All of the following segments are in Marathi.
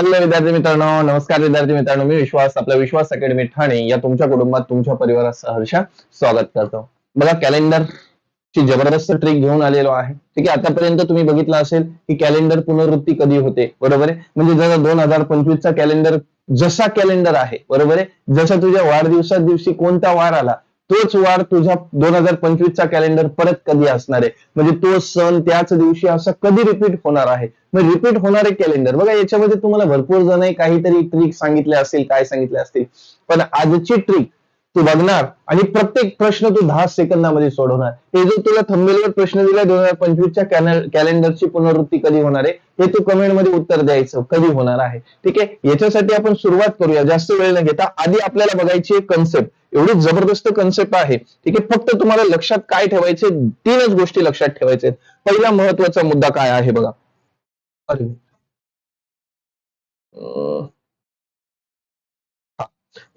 हॅलो विद्यार्थी मित्रांनो. नमस्कार विद्यार्थी मित्रांनो. मी विश्वास आपल्या विश्वास अकॅडमी ठाणे या तुमच्या कुटुंबात तुमच्या परिवारात सहर्ष स्वागत करतो. बघा कॅलेंडर ची जबरदस्त ट्रिक घेऊन आलेलो आहे. ठीक आहे आतापर्यंत तुम्ही बघितलं असेल की कॅलेंडर पुनरावृत्ती कधी होते बरोबर आहे? म्हणजे जसा दोन हजार पंचवीसचा कॅलेंडर जसा कॅलेंडर आहे बरोबर आहे? जसा तुझ्या वाढदिवसा दिवशी कोणता वार आला तोच वार तुझा दोन हजार पंचवीसचा कॅलेंडर परत कधी असणार आहे? म्हणजे तो सण त्याच दिवशी असा कधी रिपीट होणार आहे? मग रिपीट होणारे कॅलेंडर बघा याच्यामध्ये तुम्हाला भरपूर जण काहीतरी ट्रिक सांगितले असतील काय सांगितले असतील. पण आजची ट्रिक तू बघणार आणि प्रत्येक प्रश्न तू दहा सेकंदामध्ये सोडवणार. हे जो तुला थंबेलवर प्रश्न दिला दोन हजार पंचवीसच्या कॅलेंडरची पुनरावृत्ती कधी होणार आहे? हे तू कमेंटमध्ये उत्तर द्यायचं कधी होणार आहे? ठीक आहे? याच्यासाठी आपण सुरुवात करूया. जास्त वेळ न घेता आधी आपल्याला बघायची एक कन्सेप्ट एवढी जबरदस्त कन्सेप्ट आहे. ठीक आहे फक्त तुम्हाला लक्षात काय ठेवायचे तीनच गोष्टी लक्षात ठेवायचे पहिला महत्त्वाचा मुद्दा काय आहे बघा. अरे. अं,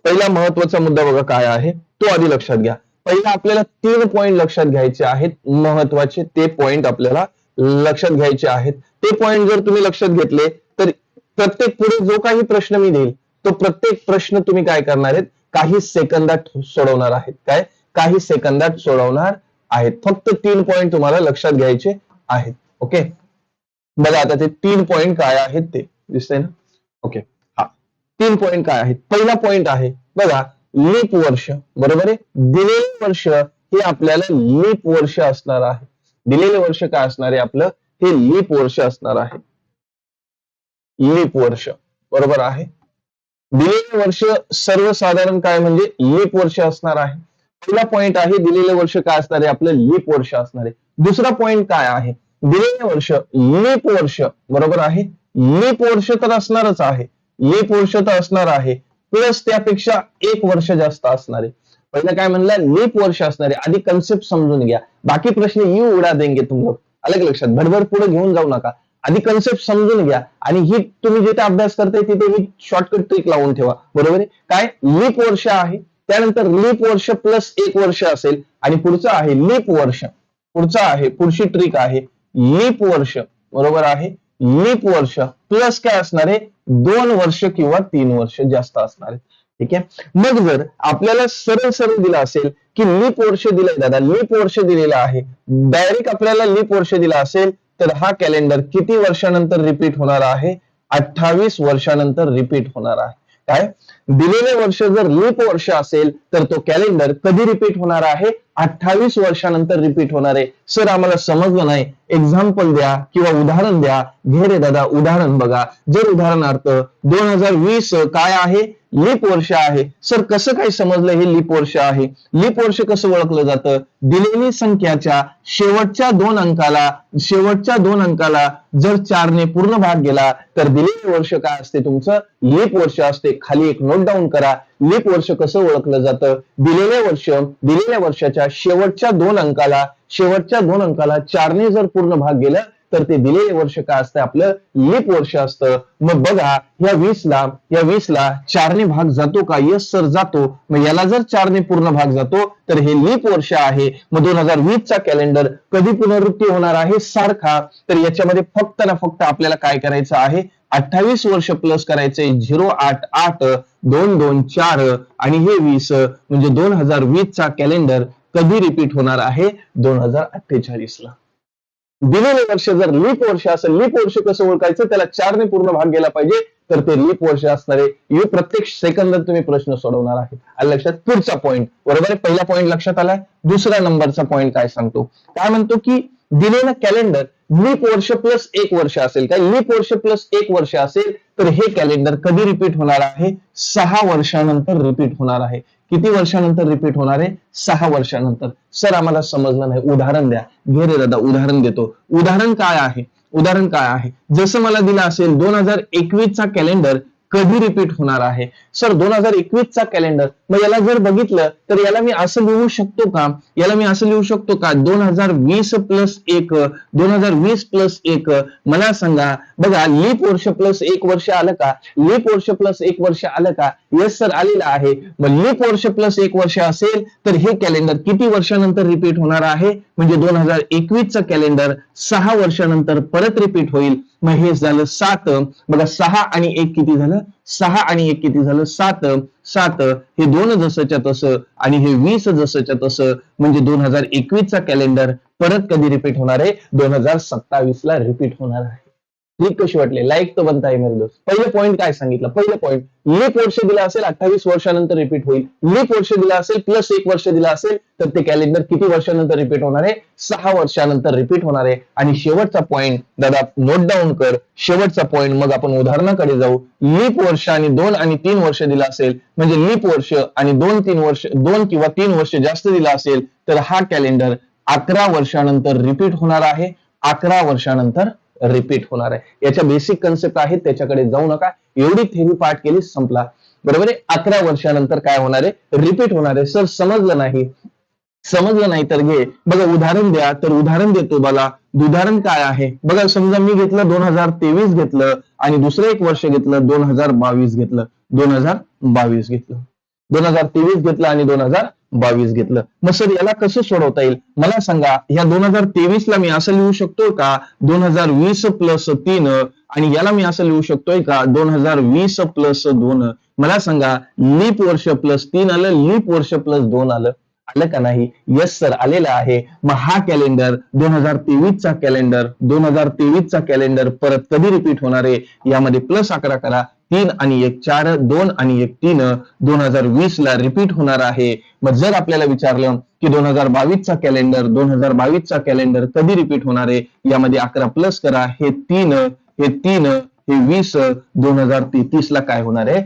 पहिला महत्त्वाचा मुद्दा बघा काय आहे तो आधी लक्षात घ्या. पहिला आपल्याला तीन पॉइंट लक्षात घ्यायचे आहेत महत्त्वाचे ते पॉइंट आपल्याला लक्षात घ्यायचे आहेत. ते पॉइंट जर तुम्ही लक्षात घेतले तर प्रत्येक पुढे जो काही प्रश्न मी देईल तो प्रत्येक प्रश्न तुम्ही काय करणार आहेत काही सेकंदात सोडवणार आहेत. काय? काही सेकंदात सोडवणार आहेत. फक्त तीन पॉइंट तुम्हाला लक्षात घ्यायचे आहेत. ओके बघा आता ते तीन पॉइंट काय आहेत ते. दिसतंय ना? ओके हा. तीन पॉइंट काय आहेत? पहिला पॉइंट आहे बघा लीप वर्ष. बरोबर आहे? दिलेले वर्ष हे आपल्याला लीप वर्ष असणार आहे. दिलेले वर्ष काय असणार आहे आपलं? हे लीप वर्ष असणार आहे. लीप वर्ष. बरोबर आहे? दिलेले वर्ष सर्वसाधारण काय म्हणजे लीप वर्ष असणार आहे. पहिला पॉइंट आहे दिलेले वर्ष काय असणार आहे? आपलं लीप वर्ष असणार आहे. दुसरा पॉइंट काय आहे? दिलेले वर्ष लीप वर्ष बरोबर आहे? लीप वर्ष तर असणारच आहे. लीप वर्ष तर असणार आहे. प्लस त्यापेक्षा एक वर्ष जास्त असणार आहे. पहिलं काय म्हणलं? लीप वर्ष असणार आहे. आधी कन्सेप्ट समजून घ्या. बाकी प्रश्न यू उडा देंगे तुम लोग अलग लक्षात? भरभर पुढे घेऊन जाऊ नका. आधी कन्सेप्ट समजून घ्या. आणि ही तुम्ही जिथे अभ्यास करताय तिथे ही शॉर्टकट ट्रिक लावून ठेवा. बरोबर आहे? काय? लीप वर्ष आहे. त्यानंतर लीप वर्ष प्लस एक वर्ष असेल. आणि पुढचं आहे लीप वर्ष. पुढचं आहे पुढची ट्रिक आहे. लीप वर्ष. बरोबर आहे? लीप वर्ष. प्लस काय असणार आहे? दोन वर्ष किंवा तीन वर्ष जास्त असणार आहे. ठीक आहे? मग जर आपल्याला सरळ सरळ दिलं असेल की लीप वर्ष दिलंय दादा लीप वर्ष दिलेलं आहे. डायरेक्ट आपल्याला लीप वर्ष दिला असेल तर हा कॅलेंडर किती वर्षानंतर रिपीट होणार आहे? अठ्ठावीस वर्षानंतर रिपीट होणार आहे. काय? दिलेले वर्ष जर लीप वर्ष असेल तर तो कॅलेंडर कधी रिपीट होणार आहे? अठ्ठावीस वर्षानंतर रिपीट होणार. आहे सर आम्हाला समजलं नाही. एक्झाम्पल द्या किंवा उदाहरण द्या. घे रे दादा उदाहरण बघा. जर उदाहरणार्थ दोन हजार वीस काय आहे? लीप वर्ष आहे. सर कसं काय समजलं हे लीप वर्ष आहे? लीप वर्ष कसं ओळखलं जातं? दिलेली संख्याच्या शेवटच्या दोन अंकाला शेवटच्या दोन अंकाला जर चारने पूर्ण भाग गेला तर दिलेले वर्ष काय असते तुमचं? लीप वर्ष असते. खाली एक नोट डाऊन करा. लीप वर्ष कसं ओळखलं जातं? दिलेले वर्ष दिलेल्या वर्षाच्या शेवटच्या दोन अंकाला शेवटच्या दोन अंकाला चारने जर पूर्ण भाग गेला तर ते दिलेले वर्ष काय असतं? आपलं लीप वर्ष असतं. मग बघा या वीसला या वीसला चारने भाग जातो का? यस सर जातो. मग याला जर चारने पूर्ण भाग जातो तर हे लीप वर्ष आहे. मग दोन हजार वीस चा कॅलेंडर कधी पुनरावृत्ती होणार आहे? सारखा. तर याच्यामध्ये फक्त ना फक्त आपल्याला काय करायचं आहे? अठ्ठावीस वर्ष प्लस करायचे झिरो आठ आठ दोन दोन चार आणि हे वीस म्हणजे दोन हजार वीस चा कॅलेंडर कधी रिपीट होणार आहे? दोन हजार अठ्ठेचाळीस ला दिलेले वर्ष जर लीप वर्ष असेल लीप वर्ष कसं ओळखायचं? त्याला चारने पूर्ण भाग गेला पाहिजे. तर ते लीप वर्ष असणारे यू प्रत्येक सेकंदात तुम्ही प्रश्न सोडवणार आहे आणि लक्षात पुढचा पॉईंट बरोबर आहे? पहिला पॉईंट लक्षात आलाय. दुसऱ्या नंबरचा पॉईंट काय सांगतो? काय म्हणतो की दिलेलं कॅलेंडर लीप वर्ष प्लस एक वर्ष असेल. काय? लीप वर्ष प्लस एक वर्ष असेल. तर हे कॅलेंडर कधी रिपीट होणार आहे? सहा वर्षानंतर रिपीट होणार आहे. किती वर्षानंतर रिपीट होणार आहे? सहा वर्षानंतर. सर आम्हाला समजलं नाही. उदाहरण द्या. घे रे दादा उदाहरण देतो. उदाहरण काय आहे? उदाहरण काय आहे? जसं मला दिलं असेल दोन हजार एकवीस चा कॅलेंडर कधी रिपीट होणार आहे? सर दोन हजार एकवीस चा कॅलेंडर मग याला जर बघितलं तर याला मी असं लिहू शकतो का? याला मी असं लिहू शकतो का? दोन हजार वीस प्लस एक दोन हजार वीस प्लस एक मला सांगा. बघा लीप वर्ष प्लस एक वर्ष आलं का? लीप वर्ष प्लस एक वर्ष आलं का? येस सर आलेलं आहे. मग लीप वर्ष प्लस एक वर्ष असेल तर हे कॅलेंडर किती वर्षानंतर रिपीट होणार आहे? म्हणजे दोन हजार एकवीसचं कॅलेंडर सहा वर्षानंतर परत रिपीट होईल. मग हे झालं सात. बघा सहा आणि एक किती झालं? सहा आणि एक किती झालं? सात. सात हे दोन जसंच्या तसं आणि हे वीस जसंच्या तसं. म्हणजे दोन हजार एकवीसचा कॅलेंडर परत कधी रिपीट होणार आहे? दोन हजार सत्तावीस ला रिपीट होणार आहे. क्लिक कशी वाटली? लाईक तर बनता आहे मेरे दोस्त. पहिलं पॉईंट काय सांगितलं? पहिलं पॉईंट लीप वर्ष दिलं असेल अठ्ठावीस वर्षानंतर रिपीट होईल. लीप वर्ष दिलं असेल प्लस एक वर्ष दिलं असेल तर ते कॅलेंडर किती वर्षानंतर रिपीट होणार आहे? सहा वर्षानंतर रिपीट होणार आहे. आणि शेवटचा पॉईंट दादा नोट डाऊन कर. शेवटचा पॉईंट मग आपण उदाहरणाकडे जाऊ. लीप वर्ष आणि दोन आणि तीन वर्ष दिलं असेल म्हणजे लीप वर्ष आणि दोन तीन वर्ष दोन किंवा तीन वर्ष जास्त दिला असेल तर हा कॅलेंडर अकरा वर्षानंतर रिपीट होणार आहे. अकरा वर्षानंतर रिपीट होणार आहे. याच्या बेसिक कन्सेप्ट आहेत त्याच्याकडे जाऊ नका. एवढी थेरी पाठ केली संपला. बरोबर आहे? अकरा वर्षानंतर काय होणार आहे? रिपीट होणार आहे. सर समजलं नाही. समजलं नाही तर घे. बघा उदाहरण द्या. तर उदाहरण देतो मला उदाहरण काय आहे? बघा समजा मी घेतलं दोन हजार तेवीस घेतलं आणि दुसरं एक वर्ष घेतलं दोन हजार बावीस घेतलं. दोन हजार बावीस घेतलं. दोन हजार तेवीस घेतलं आणि दोन हजार बावीस घेतलं. मग सर याला कसं सोडवता येईल? मला सांगा या दोन हजार तेवीस ला मी असं लिहू शकतो का? दोन हजार वीस प्लस तीन आणि याला मी असं लिहू शकतोय का? दोन हजार वीस प्लस दोन. मला सांगा लीप वर्ष प्लस तीन आलं लीप वर्ष प्लस दोन आलं? आलं का नाही? यस सर आलेलं आहे. मग हा कॅलेंडर दोन हजार तेवीसचा कॅलेंडर दोन हजार तेवीसचा कॅलेंडर परत कधी रिपीट होणार आहे? यामध्ये प्लस अकरा करा. तीन आणि एक चार दोन आणि एक तीन दोन हजार वीस ला रिपीट होणार आहे. मग जर आपल्याला विचारलं की दोन हजार बावीसचा कॅलेंडर दोन हजार बावीसचा कॅलेंडर कधी रिपीट होणार आहे? यामध्ये अकरा प्लस करा. हे तीन हे तीन हे वीस दोन हजार तेहतीस ला काय होणार आहे?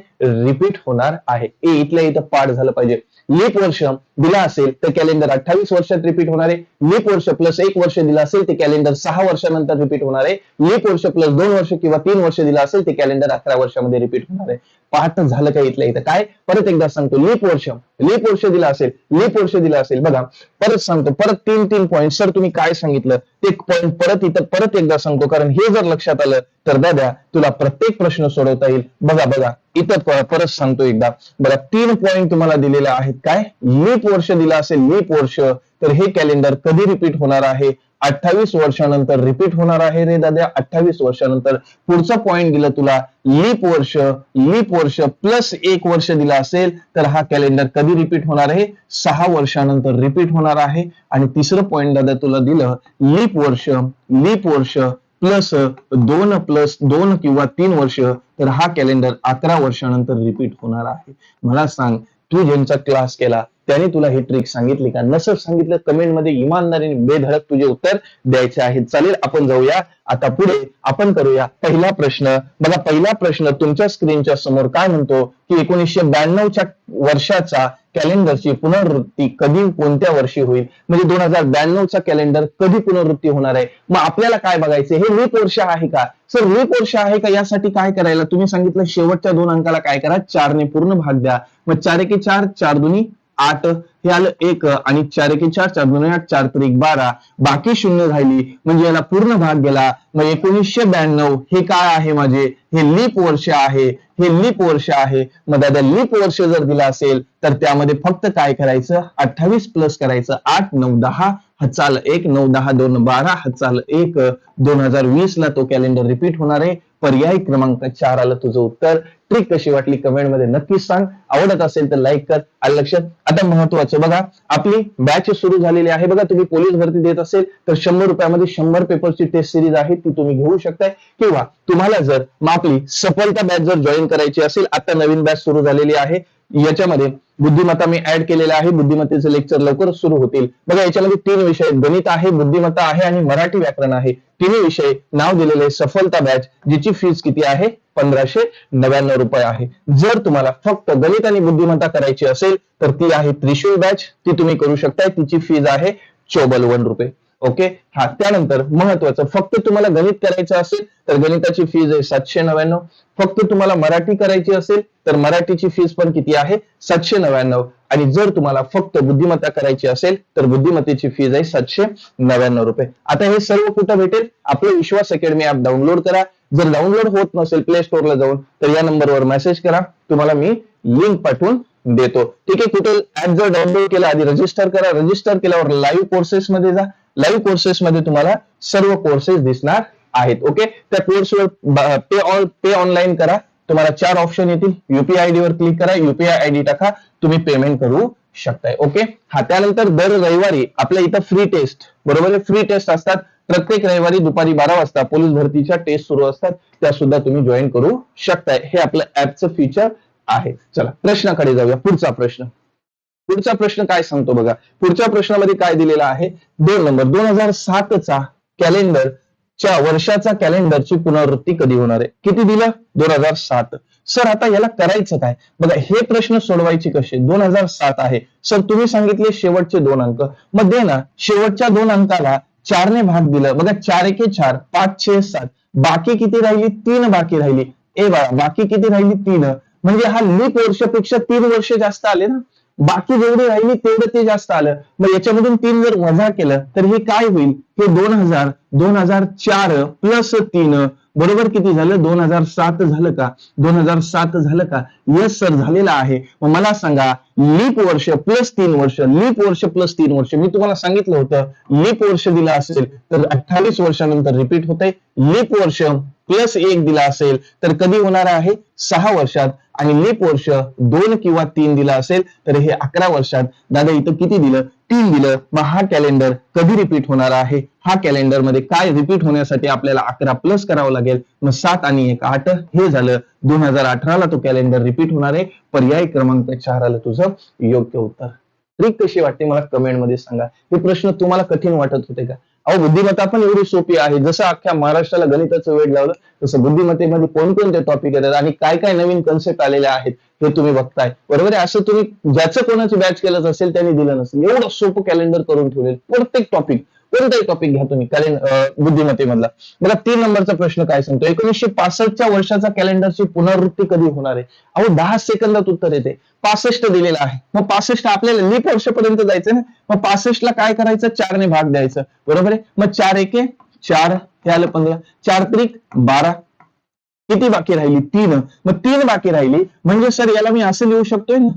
रिपीट होणार आहे. ए इथल्या इथं पाठ झालं पाहिजे. लीप वर्ष दिला असेल तर कॅलेंडर अठ्ठावीस वर्षात रिपीट होणार आहे. लीप वर्ष प्लस एक वर्ष दिलं असेल ते कॅलेंडर सहा वर्षानंतर रिपीट होणार आहे. लीप वर्ष प्लस दोन वर्ष किंवा तीन वर्ष दिलं असेल ते कॅलेंडर अकरा वर्षामध्ये रिपीट होणार आहे. पाहतं झालं का इथल्या इथं? काय? परत एकदा सांगतो लीप वर्ष. लीप वर्ष दिलं असेल लीप वर्ष दिलं असेल. बघा परत सांगतो परत तीन तीन पॉईंट सर तुम्ही काय सांगितलं? ते पॉईंट परत इथं परत एकदा सांगतो कारण हे जर लक्षात आलं तर दादा तुला प्रत्येक प्रश्न सोडवता येईल. बघा बघा इथं परत सांगतो एकदा. बघा तीन पॉईंट तुम्हाला दिलेले आहेत. काय? लीप वर्ष दिलं असेल लीप वर्ष. तर हे कॅलेंडर कधी रिपीट होणार आहे? अठ्ठावीस वर्षानंतर रिपीट होणार आहे रे दादा अठ्ठावीस वर्षानंतर. पुढचा पॉईंट दिला तुला. लीप वर्ष लीप वर्ष प्लस एक वर्ष दिला असेल तर हा कॅलेंडर कधी रिपीट होणार आहे? सहा वर्षानंतर रिपीट होणार आहे. आणि तिसरं पॉईंट दादा तुला दिलं लीप वर्ष लीप वर्ष प्लस दोन प्लस दोन किंवा तीन वर्ष तर हा कॅलेंडर अकरा वर्षानंतर रिपीट होणार आहे. मला सांग तू ज्यांचा क्लास केला त्याने तुला ही ट्रिक सांगितली का? नसं सांगितलं कमेंटमध्ये इमानदारीने बेधडक तुझे उत्तर द्यायचे आहे चालेल आपण जाऊया. आता पुढे आपण करूया पहिला प्रश्न. बघा पहिला प्रश्न तुमच्या स्क्रीनच्या समोर काय म्हणतो? की एकोणीसशे ब्याण्णवच्या वर्षाचा कॅलेंडरची पुनरावृत्ती कधी कोणत्या वर्षी होईल? म्हणजे दोन हजार ब्याण्णवचा कॅलेंडर कधी पुनरावृत्ती होणार आहे? मग आपल्याला काय बघायचं? हे लीप वर्ष आहे का? सर लीप वर्ष आहे का? यासाठी काय करायला? तुम्ही सांगितलं शेवटच्या दोन अंकाला काय करा? चारने पूर्ण भाग द्या. मग चार एके चार चार दोन्ही आठ हे आलं एक आणि चार एके चार चार दोन आठ चार तर एक बारा. बाकी शून्य राहिली म्हणजे याला पूर्ण भाग गेला. मग एकोणीसशे ब्याण्णव हे काय आहे माझे? हे लीप वर्ष आहे. हे लीप वर्ष आहे. मग दादा लीप वर्ष जर दिला असेल तर त्यामध्ये फक्त काय करायचं? अठ्ठावीस प्लस करायचं. आठ नऊ दहा हचाल एक नऊ दहा दोन बारा हचाल एक. दोन हजार वीस ला तो कॅलेंडर रिपीट होणार आहे. पर्याय क्रमांक चार आलं तुझं उत्तर. ट्रिक कशी वाटली कमेंटमध्ये नक्कीच सांग. आवडत असेल तर लाईक कर. आलं लक्षात आता महत्वाचं बघा आपली बॅच सुरू झालेली आहे. बघा तुम्ही पोलीस भरती देत असेल तर शंभर रुपयामध्ये शंभर पेपरची टेस्ट सिरीज आहे ती तुम्ही घेऊ शकताय. किंवा तुम्हाला जर मग आपली सफलता बॅच जर जॉईन करायची असेल आता नवीन बॅच सुरू झालेली आहे याच्यामध्ये बुद्धिमत्ता मी ऍड केलेला आहे. बुद्धिमत्तेचे लेक्चर लवकर सुरू होतील. बघा याच्यामध्ये तीन विषय गणित आहे बुद्धिमत्ता आहे आणि मराठी व्याकरण आहे. तिन्ही विषय नाव दिलेले सफलता बॅच जिची फीस किती आहे? पंधराशे नव्याण्णव रुपये आहे. जर तुम्हाला फक्त गणित आणि बुद्धिमत्ता करायची असेल तर ती आहे त्रिशूळ बॅच ती तुम्ही करू शकताय. तिची फीज आहे चोबल वन रुपये. ओके हा त्यानंतर महत्वाचं फक्त तुम्हाला गणित करायचं असेल तर गणिताची फीज आहे सातशे नव्याण्णव. फक्त तुम्हाला मराठी करायची असेल तर मराठीची फीज पण किती आहे? सातशे नव्याण्णव. आणि जर तुम्हाला फक्त बुद्धिमत्ता करायची असेल तर बुद्धिमत्तेची फीज आहे सातशे नव्याण्णव रुपये. आता हे सर्व कुठं भेटेल? आपलं विश्वास अकॅडमी ऍप डाउनलोड करा. जर डाउनलोड होत नसेल प्ले स्टोअरला जाऊन तर या नंबरवर मेसेज करा. तुम्हाला मी लिंक पाठवून देतो. ठीक आहे कुठे ऍप जर डाउनलोड केला आधी रजिस्टर करा. रजिस्टर केल्यावर लाईव्ह कोर्सेस मध्ये जा. लाईव्ह कोर्सेस मध्ये तुम्हाला सर्व कोर्सेस दिसणार आहेत. ओके त्या कोर्सवर पे ऑल पे ऑनलाईन करा. तुम्हाला चार ऑप्शन येतील. युपीआय आयडी वर क्लिक करा. युपीआय आयडी टाका. तुम्ही पेमेंट करू शकताय. ओके हा त्यानंतर दर रविवारी आपल्या इथं फ्री टेस्ट बरोबर आहे? फ्री टेस्ट असतात. प्रत्येक रविवारी दुपारी बारा वाजता पोलीस भरतीच्या टेस्ट सुरू असतात. त्या सुद्धा तुम्ही जॉईन करू शकताय. हे आपलं ऍपचं फीचर आहे. चला प्रश्नाकडे जाऊया. पुढचा प्रश्न. पुढचा प्रश्न काय सांगतो बघा. पुढच्या प्रश्नामध्ये काय दिलेला आहे? दोन नंबर. दोन हजार सातचा कॅलेंडर च्या वर्षाचा कॅलेंडरची पुनरावृत्ती कधी होणार आहे? किती दिलं? दोन हजार सात. सर आता याला करायचं काय? बघा हे प्रश्न सोडवायचे कसे? दोन हजार सात आहे. सर तुम्ही सांगितले शेवटचे दोन अंक. मग दे ना. शेवटच्या दोन अंकाला चारने भाग दिलं. बघा चार एके चार पाच छे सात. बाकी किती राहिली? तीन बाकी राहिली. ए बाळा बाकी किती राहिली? तीन. म्हणजे हा लीप वर्षापेक्षा तीन वर्ष जास्त आले ना? बाकी जेवढी राहिली तेवढं ते जास्त आलं. मग याच्यामधून तीन जर वजा केलं तर हे काय होईल? हे दोन हजार दोन हजार चार प्लस तीन बरोबर किती झालं? दोन हजार सात झालं का? दोन हजार सात झालं का? येस सर झालेलं आहे. मग मला सांगा लीप वर्ष प्लस तीन वर्ष लीप वर्ष प्लस तीन वर्ष मी तुम्हाला सांगितलं होतं लीप वर्ष दिलं असेल तर अठ्ठावीस वर्षानंतर रिपीट होत आहे लीप वर्ष प्लस एक दिला असेल तर कधी होणार आहे? सहा वर्षात. आणि लीप वर्ष दोन किंवा तीन दिला असेल तर हे अकरा वर्षात. दादा इथं किती दिलं? तीन दिलं. मग हा कॅलेंडर कधी रिपीट होणार आहे? हा कॅलेंडरमध्ये काय रिपीट होण्यासाठी आपल्याला अकरा प्लस करावं लागेल? मग सात आणि एक आठ हे झालं. दोन हजार अठराला तो कॅलेंडर रिपीट होणार आहे. पर्याय क्रमांक चार आलं तुझं योग्य उत्तर. ट्रिक कशी वाटते? मला कमेंटमध्ये सांगा. हे प्रश्न तुम्हाला कठीण वाटत होते का? अहो बुद्धिमत्ता पण एवढी सोपी आहे. जसं अख्ख्या महाराष्ट्राला गणिताचं वेळ लावलं तसं बुद्धिमत्तेमध्ये कोणकोणते टॉपिक येतात आणि काय काय नवीन कन्सेप्ट आलेले आहेत हे तुम्ही बघताय. बरोबर आहे? असं तुम्ही ज्याचं कोणाचं बॅच केलं असेल त्यांनी दिलं नसेल. एवढं सोपं कॅलेंडर करून ठेवलेलं प्रत्येक टॉपिक कोणताही टॉपिक घ्या तुम्ही कॅलेंडर बुद्धिमत्तेमधला. मला तीन नंबरचा प्रश्न काय सांगतो? एकोणीसशे पासष्टच्या वर्षाचा कॅलेंडरची पुनरावृत्ती कधी होणार आहे? अहो दहा सेकंदात उत्तर येते. पासष्ट दिलेला आहे. मग पासष्ट आपल्याला लीप वर्षपर्यंत जायचं ना? मग पासष्टला काय करायचं? चारने भाग द्यायचा. बरोबर आहे? मग चार एके? चार. हे आलं पंधरा. चार त्रिक बारा. किती बाकी राहिली? तीन. मग तीन बाकी राहिली म्हणजे सर याला मी असं लिहू शकतोय ना?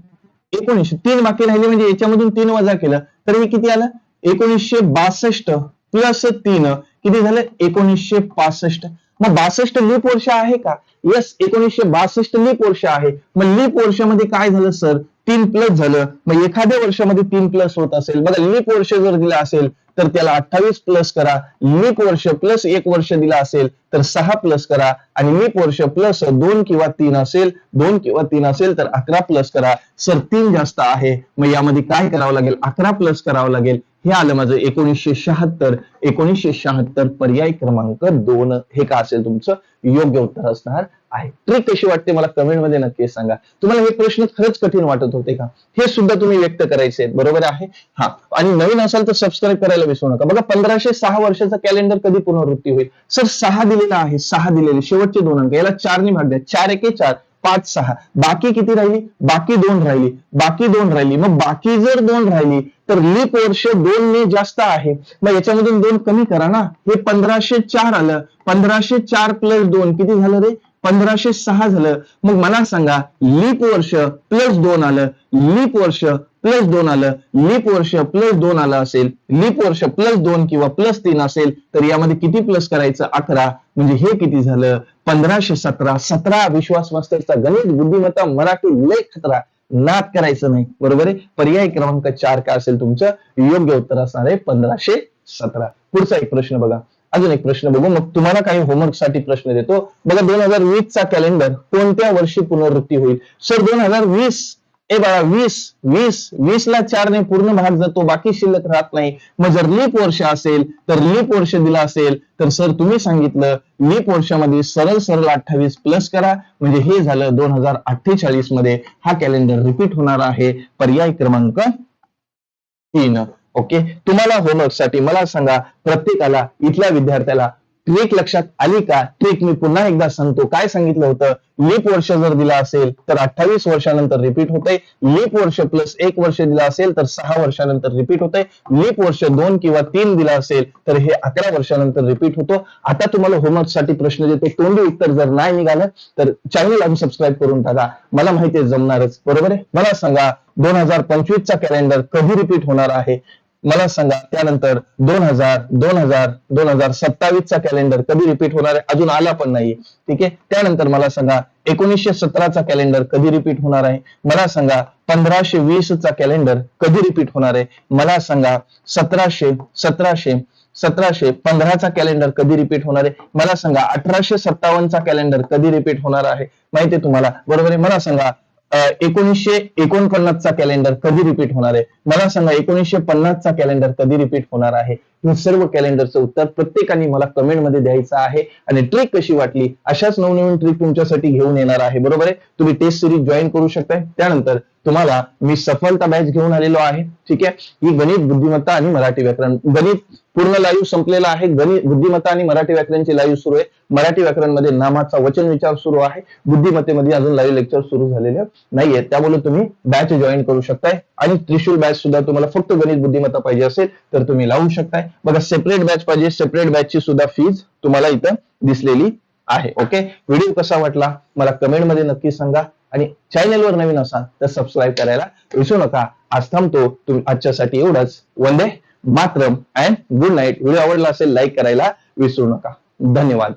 एकोणीसशे. तीन बाकी राहिली म्हणजे याच्यामधून तीन वजा केलं. तर हे किती आलं? एकोणीसशे बासष्ट प्लस तीन किती झालं? एकोणीसशे पासष्ट. मग बासष्ट लीप वर्ष आहे का? येस एकोणीसशे बासष्ट लीप वर्ष आहे. मग लीप वर्षामध्ये काय झालं सर तीन प्लस झालं. मग एखाद्या वर्षामध्ये तीन प्लस होत असेल. बघा लीप वर्ष जर दिलं असेल तर त्याला अठ्ठावीस प्लस करा. लीप वर्ष प्लस एक वर्ष दिला असेल तर सहा प्लस करा. आणि लीप वर्ष प्लस दोन किंवा तीन असेल दोन किंवा तीन असेल तर अकरा प्लस करा. सर तीन जास्त आहे. मग यामध्ये काय करावं लागेल? अकरा प्लस करावं लागेल. हे आलं माझं एकोणीसशे शहात्तर. एकोणीसशे शहात्तर पर्याय क्रमांक दोन. हे का असेल तुमचं? योग्य उत्तर असणार आहे. ट्रिक कशी वाटते मला कमेंटमध्ये नक्की सांगा. तुम्हाला हे प्रश्न खरंच कठीण वाटत होते का? हे सुद्धा तुम्ही व्यक्त करायचे. आहेत बरोबर आहे? हा. आणि नवीन असाल तर सबस्क्राईब करायला विसरू नका. बघा पंधराशे सहा वर्षाचा कॅलेंडर कधी पुनरावृत्ती होईल? सर सहा दिलेला आहे. सहा दिलेले. शेवटचे दोन अंक. याला चारने भाग द्या. चार एके चार. पाच सहा. बाकी किती राहिली? बाकी दोन राहिली. बाकी दोन राहिली. मग बाकी जर दोन राहिली तर लीप वर्ष दोन ने जास्त आहे. मग याच्यामधून दोन कमी करा ना. हे पंधराशे चार आलं. पंधराशे चार प्लस दोन किती झालं रे? पंधराशे सहा झालं. मग मला सांगा लीप वर्ष प्लस दोन आलं. लीप वर्ष प्लस दोन आलं लीप वर्ष प्लस दोन आलं असेल लीप वर्ष प्लस दोन किंवा प्लस तीन असेल तर यामध्ये किती प्लस करायचं? अकरा म्हणजे हे किती झालं? पंधराशे सतरा. सतरा विश्वास मास्तरचा गणित बुद्धिमत्ता मराठी लय खतरा. नाद करायचं नाही. बरोबर आहे? पर्याय क्रमांक चार काय असेल तुमचं? योग्य उत्तर असणार आहे पंधराशे सतरा. पुढचा एक प्रश्न बघा. अजून एक प्रश्न बघू. मग तुम्हाला काही होमवर्कसाठी प्रश्न देतो. बघा दोन हजार वीस चा कॅलेंडर कोणत्या वर्षी पुनरावृत्ती होईल? सर दोन हजार वीस ए बाळा वीस वीस वीस ला चारने पूर्ण भाग जातो बाकी शिल्लक राहत नाही. मग जर लीप वर्ष असेल तर लीप वर्ष दिला असेल तर सर तुम्ही सांगितलं लीप वर्षामध्ये सरळ सरळ अठ्ठावीस प्लस करा. म्हणजे हे झालं दोन हजार अठ्ठेचाळीसमध्ये हा कॅलेंडर रिपीट होणार आहे. पर्याय क्रमांक तीन. ओके? तुम्हाला होमवर्कसाठी मला सांगा प्रत्येकाला इथल्या विद्यार्थ्याला ट्रिक लक्षात आली का? ट्रिक मी पुन्हा एकदा सांगतो. काय सांगितलं होतं? लीप वर्ष जर दिला असेल तर अठ्ठावीस वर्षानंतर रिपीट होतंय. लीप वर्ष प्लस एक वर्ष दिला असेल तर सहा वर्षानंतर रिपीट होतंय. लीप वर्ष दोन किंवा तीन दिला असेल तर हे अकरा वर्षानंतर रिपीट होतो. आता तुम्हाला होमवर्कसाठी प्रश्न देतो. तोंडी उत्तर जर नाही निघालं तर चॅनल अनसबस्क्राईब करून टाका. मला माहिती आहे जमणारच. बरोबर आहे? मला सांगा दोन हजार पंचवीसचा कॅलेंडर कधी रिपीट होणार आहे? मला सांगा त्यानंतर दोन हजार दोन हजार दोन हजार सत्तावीसचा कॅलेंडर कधी रिपीट होणार आहे? अजून आला पण नाहीये ठीक आहे? त्यानंतर मला सांगा एकोणीसशे सतराचा कॅलेंडर कधी रिपीट होणार आहे? मला सांगा पंधराशे वीसचा कॅलेंडर कधी रिपीट होणार आहे? मला सांगा सतराशे सतराशे सतराशे पंधराचा कॅलेंडर कधी रिपीट होणार आहे? मला सांगा अठराशे सत्तावन्नचा कॅलेंडर कधी रिपीट होणार आहे? माहिती आहे तुम्हाला? बरोबर आहे? मला सांगा एकोणीसशे एकोणपन्नासचा कॅलेंडर कधी रिपीट होणार आहे? मला सांगा एकोणीसशे पन्नासचा कॅलेंडर कधी रिपीट होणार आहे? हे सर्व कॅलेंडरचं उत्तर प्रत्येकाने मला कमेंटमध्ये द्यायचं आहे आणि ट्रिक कशी वाटली अशाच नवनवीन ट्रिक तुमच्यासाठी घेऊन येणार आहे. बरोबर आहे? तुम्ही टेस्ट सिरीज जॉईन करू शकताय. त्यानंतर तुम्हाला मी सफलता बॅच घेऊन आलेलो आहे. ठीक आहे? ही गणित बुद्धिमत्ता आणि मराठी व्याकरण गणित पूर्ण लाईव्ह संपलेला आहे. गणित बुद्धिमत्ता आणि मराठी व्याकरणची लाईव्ह सुरू आहे. मराठी व्याकरणमध्ये नामाचा वचन विचार सुरू आहे. बुद्धिमत्तेमध्ये अजून लाईव्ह लेक्चर सुरू झालेले नाहीये. त्यामुळे तुम्ही बॅच जॉईन करू शकताय. आणि त्रिशूल बॅच सुद्धा तुम्हाला फक्त गणित बुद्धिमत्ता पाहिजे असेल तर तुम्ही लावू शकताय. बघा सेपरेट बॅच पाहिजे. सेपरेट बॅचची सुद्धा फीज तुम्हाला इथं दिसलेली आहे. ओके व्हिडिओ कसा वाटला? मला कमेंटमध्ये नक्की सांगा. आणि चॅनलवर नवीन असाल तर सबस्क्राईब करायला विसरू नका. आज थांबतो. तुम्ही आजच्यासाठी एवढंच. वंदे मात्र अँड गुड नाईट व्हिडिओ आवडला असेल लाईक करायला विसरू नका. धन्यवाद.